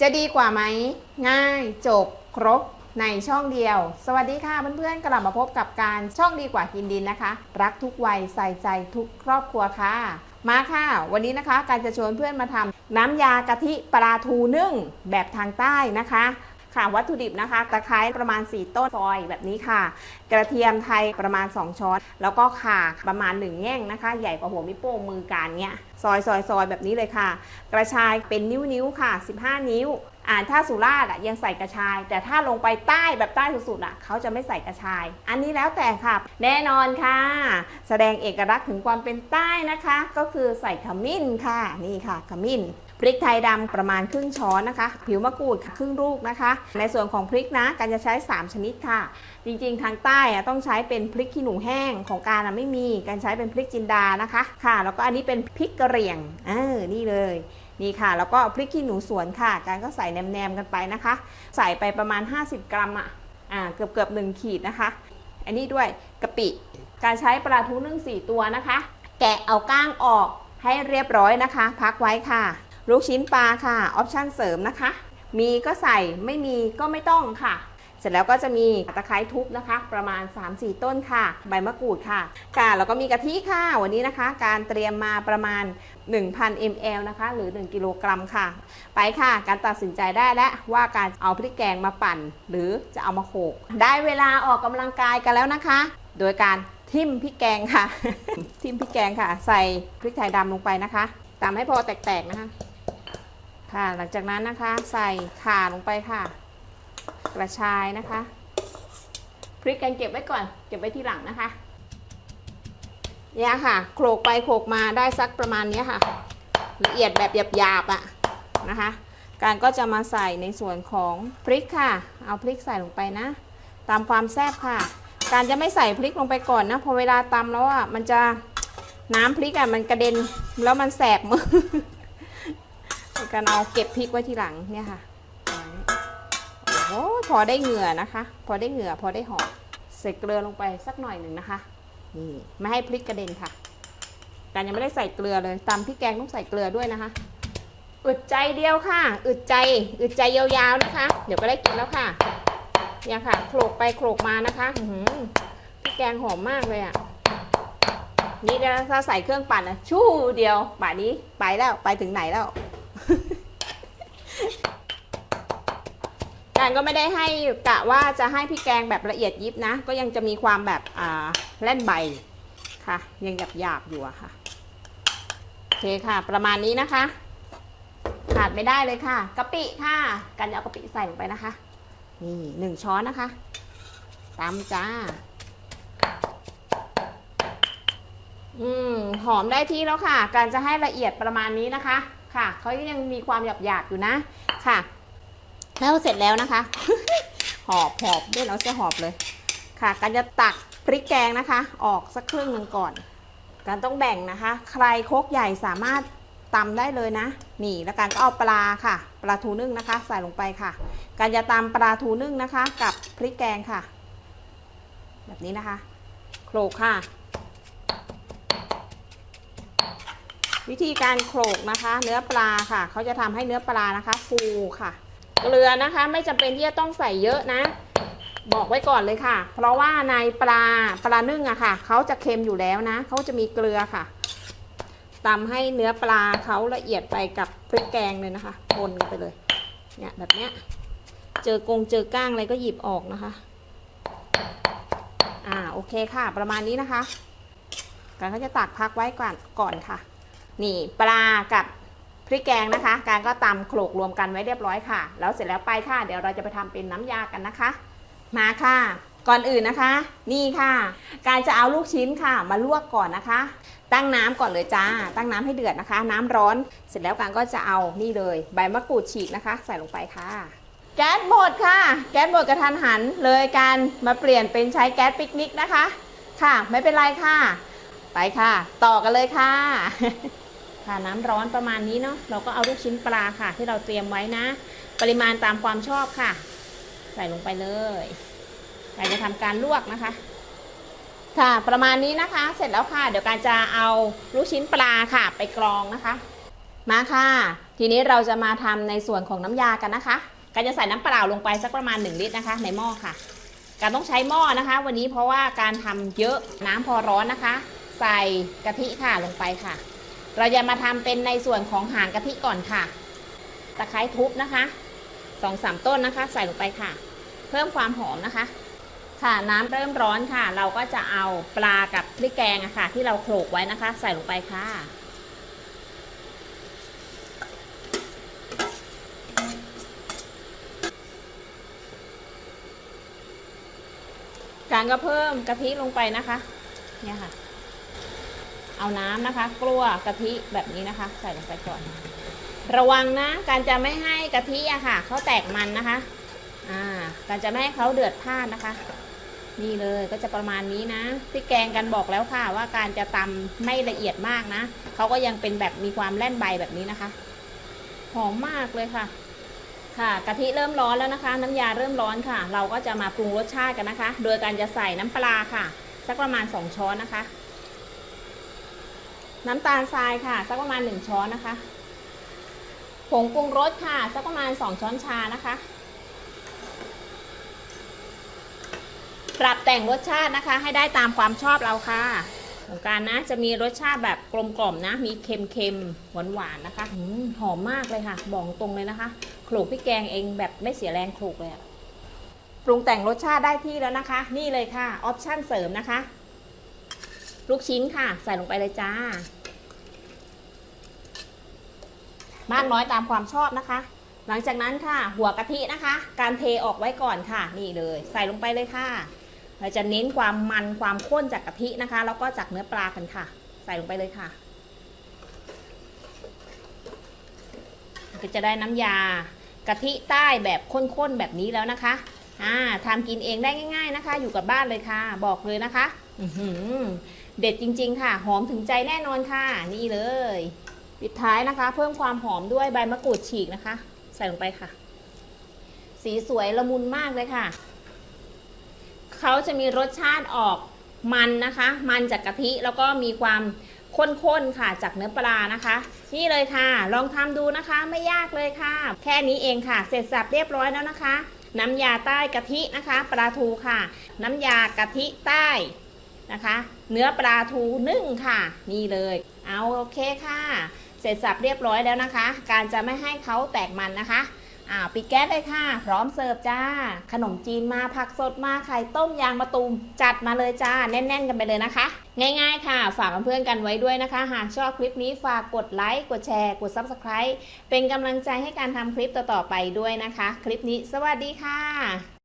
จะดีกว่าไหม ง่ายจบครบในช่องเดียว สวัสดีค่ะเพื่อนๆกลับมาพบกับการช่องดีกว่ากินดินนะคะ รักทุกวัยใส่ใจทุกครอบครัวค่ะ มาค่ะ วันนี้นะคะการจะชวนเพื่อนมาทำน้ำยากะทิปลาทูนึ่งแบบทางใต้นะคะ ค่ะวัตถุดิบนะคะ ตะไคร้ประมาณ 4 ต้นซอยแบบนี้ค่ะ กระเทียมไทยประมาณ 2 ช้อน แล้วก็ข่าประมาณ 1 แง่งนะคะ ใหญ่กว่าหัวมิโป้งมือการเนี้ยซอยซอยซอยแบบนี้เลยค่ะ กระชายเป็นนิ้วนิ้วค่ะ 15 นิ้วอ่าถ้าสุราษฎร์ยังใส่กระชาย แต่ถ้าลงไปใต้แบบใต้สุดๆอะเขาจะไม่ใส่กระชาย อันนี้แล้วแต่ค่ะ แน่นอนค่ะ แสดงเอกลักษณ์ถึงความเป็นใต้นะคะ ก็คือใส่ขมิ้นค่ะ นี่ค่ะขมิ้น พริกไทยดำประมาณครึ่งช้อนนะคะ ผิวมะกรูดค่ะครึ่งลูกนะคะ ในส่วนของพริกนะการจะใช้ 3 ชนิดค่ะ จริงๆ ทางใต้ต้องใช้เป็นพริกขี้หนูแห้งของการไม่มีการใช้เป็นพริกจินดานะคะค่ะ แล้วก็อันนี้เป็นพริกกระเหรี่ยงเออนี่เลยนี่ค่ะ แล้วก็พริกขี้หนูสวนค่ะ การก็ใส่แนมๆกันไปนะคะ ใส่ไปประมาณ 50 กรัมอะอ่าเกือบเกือบหนึ่งขีดนะคะ อันนี้ด้วยกะปิ การใช้ปลาทูนึ่ง4ตัวนะคะ แกะเอาก้างออกให้เรียบร้อยนะคะ พักไว้ค่ะ ลูกชิ้นปลาค่ะออปชั่นเสริมนะคะ มีก็ใส่ไม่มีก็ไม่ต้องค่ะ เสร็จแล้วก็จะมีตะไคร้ทุบนะคะ ประมาณ 3-4 ต้นค่ะ ใบมะกรูดค่ะค่ะแล้วก็มีกะทิค่ะ วันนี้นะคะ การเตรียมมาประมาณ 1,000 ml นะคะ หรือ 1 กิโลกรัมค่ะ ไปค่ะ การตัดสินใจได้แล้วว่าการเอาพริกแกงมาปั่น หรือจะเอามาโขลกได้เวลาออกกำลังกายกันแล้วนะคะ โดยการทิมพริกแกงค่ะ ทิมพริกแกงค่ะ ใส่พริกไทยดำลงไปนะคะตามให้พอแตกๆนะคะ ค่ะ หลังจากนั้นนะคะใส่ข่าลงไปค่ะ กระชายนะคะ พริกแกงเก็บไว้ก่อน เก็บไว้ที่หลังนะคะเนี่ยค่ะ โขลกไปโขลกมาได้สักประมาณนี้ค่ะ ละเอียดแบบหยาบๆอะนะคะ การก็จะมาใส่ในส่วนของพริกค่ะ เอาพริกใส่ลงไปนะ ตามความแซ่บค่ะ การจะไม่ใส่พริกลงไปก่อนนะพอเวลาตำแล้วอะมันจะน้ำพริกอะมันกระเด็นแล้วมันแสบมือ การเอาเก็บพริกไว้ทีหลังเนี่ยค่ะโอ้พอได้เหงื่อนะคะ พอได้เหงื่อพอได้หอมใส่เกลือลงไปสักหน่อยหนึ่งนะคะนี่ไม่ให้พริกกระเด็นค่ะการยังไม่ได้ใส่เกลือเลยตำพริกแกงต้องใส่เกลือด้วยนะคะ อึดใจเดียวค่ะ อึดใจอึดใจยาวๆนะคะ เดี๋ยวก็ได้กินแล้วค่ะเนี่ยค่ะโขลกไปโขลกมานะคะอืพริกแกงหอมมากเลยอะนี่นะถ้าใส่เครื่องปั่นนะชู่เดียวป่านนี้ไปแล้วไปถึงไหนแล้ว การก็ไม่ได้ให้กะว่าจะให้พี่แกงแบบละเอียดยิบนะ ก็ยังจะมีความแบบอ่าแล่นใบค่ะ ยังหยาบหยาบๆอยู่อะค่ะโอเคค่ะ ประมาณนี้นะคะ ขาดไม่ได้เลยค่ะกะปิค่ะ กันจะเอากะปิใส่ลงไปนะคะ นี่หนึ่งช้อนนะคะตามจ้า อืมหอมได้ที่แล้วค่ะ การจะให้ละเอียดประมาณนี้นะคะ ค่ะเขายังมีความหยาบหยาบๆอยู่นะค่ะ แล้วเสร็จแล้วนะคะ หอบหอบด้วยเราจะหอบเลย ค่ะการจะตักพริกแกงนะคะ ออกสักครึ่งหนึ่งก่อนการต้องแบ่งนะคะ ใครโคกใหญ่สามารถตำได้เลยนะ นี่แล้วการก็เอาปลาค่ะ ปลาทูนึ่งนะคะ ใส่ลงไปค่ะ การจะตำปลาทูนึ่งนะคะ กับพริกแกงค่ะ แบบนี้นะคะ โขลกค่ะ วิธีการโขลกนะคะ เนื้อปลาค่ะ เขาจะทำให้เนื้อปลานะคะฟูค่ะ เกลือนะคะ ไม่จำเป็นที่จะต้องใส่เยอะนะ บอกไว้ก่อนเลยค่ะ เพราะว่าในปลาปลานึ่งอะค่ะเขาจะเค็มอยู่แล้วนะเขาจะมีเกลือค่ะตำให้เนื้อปลาเขาละเอียดไปกับพริกแกงเลยนะคะคนกันไปเลย เนี่ยแบบเนี้ย เจอกงเจอก้างอะไรก็หยิบออกนะคะ อ่าโอเคค่ะ ประมาณนี้นะคะการก็จะตักพักไว้ก่อนก่อนค่ะ นี่ปลากับ พริกแกงนะคะ การก็ตำโขลกรวมกันไว้เรียบร้อยค่ะ แล้วเสร็จแล้วไปค่ะ เดี๋ยวเราจะไปทำเป็นน้ำยากันนะคะ มาค่ะ ก่อนอื่นนะคะ นี่ค่ะ การจะเอาลูกชิ้นค่ะ มาลวกก่อนนะคะ ตั้งน้ำก่อนเลยจ้า ตั้งน้ำให้เดือดนะคะ น้ำร้อน เสร็จแล้วการก็จะเอานี่เลย ใบมะกรูดฉีกนะคะ ใส่ลงไปค่ะ แก๊สหมดค่ะ แก๊สหมดกระทันหันเลยการมาเปลี่ยนเป็นใช้แก๊สปิกนิกนะคะ ค่ะ ไม่เป็นไรค่ะ ไปค่ะ ต่อกันเลยค่ะ ค่ะ น้ำร้อนประมาณนี้เนาะเราก็เอาลูกชิ้นปลาค่ะ ที่เราเตรียมไว้นะ ปริมาณตามความชอบค่ะ ใส่ลงไปเลยใครจะทำการลวกนะคะ ค่ะประมาณนี้นะคะ เสร็จแล้วค่ะ เดี๋ยวการจะเอาลูกชิ้นปลาค่ะ ไปกรองนะคะ มาค่ะ ทีนี้เราจะมาทำในส่วนของน้ำยากันนะคะการจะใส่น้ำเปล่าลงไปสักประมาณ 1 ลิตรนะคะ ในหม้อค่ะ การต้องใช้หม้อนะคะ วันนี้เพราะว่าการทำเยอะน้ำพอร้อนนะคะ ใส่กะทิค่ะลงไปค่ะ เราจะมาทำเป็นในส่วนของหางกะทิก่อนค่ะ ตะไคร้ทุบนะคะสองสามต้นนะคะ ใส่ลงไปค่ะ เพิ่มความหอมนะคะ ค่ะน้ำเริ่มร้อนค่ะ เราก็จะเอาปลากับพริกแกงอะค่ะ ที่เราโขลกไว้นะคะ ใส่ลงไปค่ะการก็เพิ่มกะทิลงไปนะคะ เนี่ยค่ะ เอาน้ำนะคะ กลัวกะทิแบบนี้นะคะ ใส่ลงไปก่อน ระวังนะ การจะไม่ให้กะทิอะค่ะเขาแตกมันนะคะ อ่า การจะไม่ให้เขาเดือดพล่านนะคะ นี่เลยก็จะประมาณนี้นะพริกแกงกันบอกแล้วค่ะ ว่าการจะตำไม่ละเอียดมากนะเขาก็ยังเป็นแบบมีความแล่นใบแบบนี้นะคะ หอมมากเลยค่ะค่ะกะทิเริ่มร้อนแล้วนะคะ น้ำยาเริ่มร้อนค่ะ เราก็จะมาปรุงรสชาติกันนะคะ โดยการจะใส่น้ำปลาค่ะ สักประมาณ 2 ช้อนนะคะ น้ำตาลทรายค่ะ สักประมาณ 1 ช้อนนะคะ ผงปรุงรสค่ะ สักประมาณ 2 ช้อนชานะคะ ปรับแต่งรสชาตินะคะ ให้ได้ตามความชอบเราค่ะของการนะจะมีรสชาติแบบกลมกล่อมนะ มีเค็มๆหวานๆนนะคะอหอมมากเลยค่ะ บอกตรงเลยนะคะโขลกพริกแกงเองแบบไม่เสียแรงโขลกเลยปรุงแต่งรสชาติได้ที่แล้วนะคะ นี่เลยค่ะ ออปชั่นเสริมนะคะ ลูกชิ้นค่ะ ใส่ลงไปเลยจ้ามากน้อยตามความชอบนะคะ หลังจากนั้นค่ะ หัวกะทินะคะ การเทออกไว้ก่อนค่ะ นี่เลย ใส่ลงไปเลยค่ะ เราจะเน้นความมันความข้นจากกะทินะคะ แล้วก็จากเนื้อปลากันค่ะ ใส่ลงไปเลยค่ะก็จะได้น้ำยากะทิใต้แบบข้นๆแบบนี้แล้วนะคะ อ่าทำกินเองได้ง่าย ๆนะคะ อยู่กับบ้านเลยค่ะ บอกเลยนะคะเด็ดจริง ๆ ค่ะ หอมถึงใจแน่นอนค่ะ นี่เลย ปิดท้ายนะคะ เพิ่มความหอมด้วยใบมะกรูดฉีกนะคะ ใส่ลงไปค่ะ สีสวยละมุนมากเลยค่ะ เขาจะมีรสชาติออกมันนะคะ มันจากกะทิแล้วก็มีความข้นๆค่ะจากเนื้อปลานะคะ นี่เลยค่ะ ลองทำดูนะคะไม่ยากเลยค่ะ แค่นี้เองค่ะ เสร็จสับเรียบร้อยแล้วนะคะ น้ำยาใต้กะทินะคะ ปลาทูค่ะ น้ำยากะทิใต้นะคะ เนื้อปลาทูนึ่งค่ะ นี่เลย เอาโอเคค่ะ เสร็จสับเรียบร้อยแล้วนะคะ การจะไม่ให้เขาแตกมันนะคะ อ่าปิดแก๊สเลยค่ะ พร้อมเสิร์ฟจ้า ขนมจีนมาผักสดมาไข่ต้มยางมะตูมจัดมาเลยจ้า แน่น ๆ กันไปเลยนะคะ ง่าย ๆ ค่ะ ฝากเพื่อนๆกันไว้ด้วยนะคะ หากชอบคลิปนี้ฝากกดไลค์กดแชร์กด Subscribe เป็นกำลังใจให้การทำคลิปต่อๆไปด้วยนะคะ คลิปนี้สวัสดีค่ะ